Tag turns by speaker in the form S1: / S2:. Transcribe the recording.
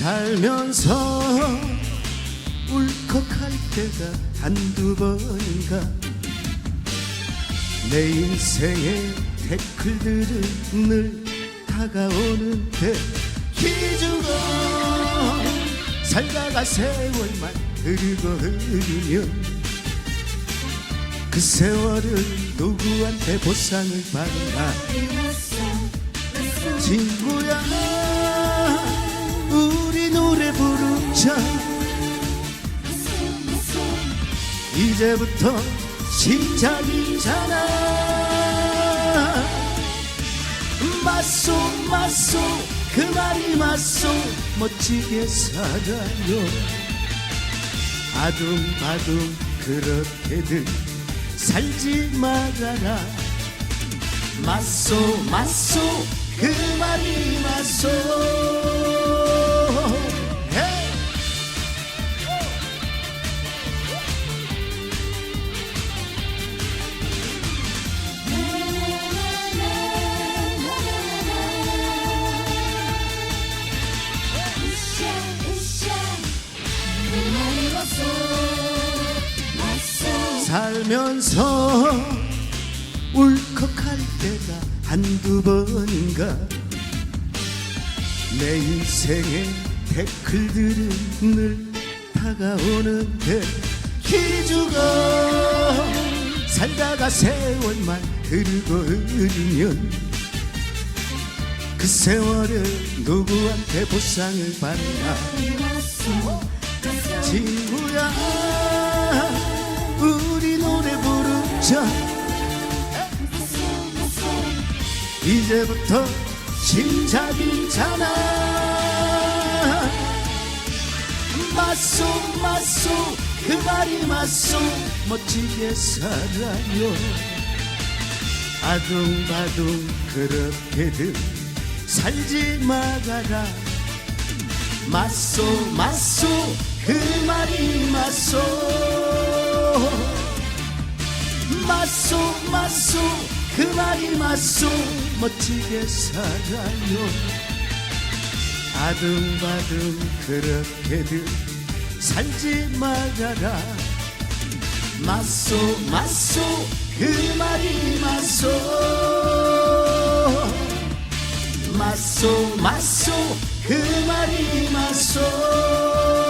S1: 살면서 울컥할 때가 한두 번인가? 내 인생의 태클들은 늘 다가오는데 기죽어 살다가 세월만 흐르고 흐르면 그 세월을 누구한테 보상을 받나? 친구야 자 이제부터 시작이잖아. 맞소 맞소 그 말이 맞소. 멋지게 살아요. 아둥바둥 그렇게들 살지 말아라. 맞소 맞소 그 말이 맞소 살면서 울컥할 때가 한두 번인가? 내 인생의 태클들은 늘 다가오는데 기죽어 살다가 세월만 흐르고 흐르면 그 세월을 누구한테 보상을 받나 이제부터 시작이잖아 맞소 맞소 그 말이 맞소. 멋지게 살아요. 아둥바둥 그렇게들 살지 말아라. 맞소 맞소 그 말이 맞소. 맞소 맞소 나를 맞서 멋지게 살아요. 아등바등 그렇게들 살지 말아라. 맞소 맞소 그 말이 맞소. 맞소 맞소 그 말이 맞소.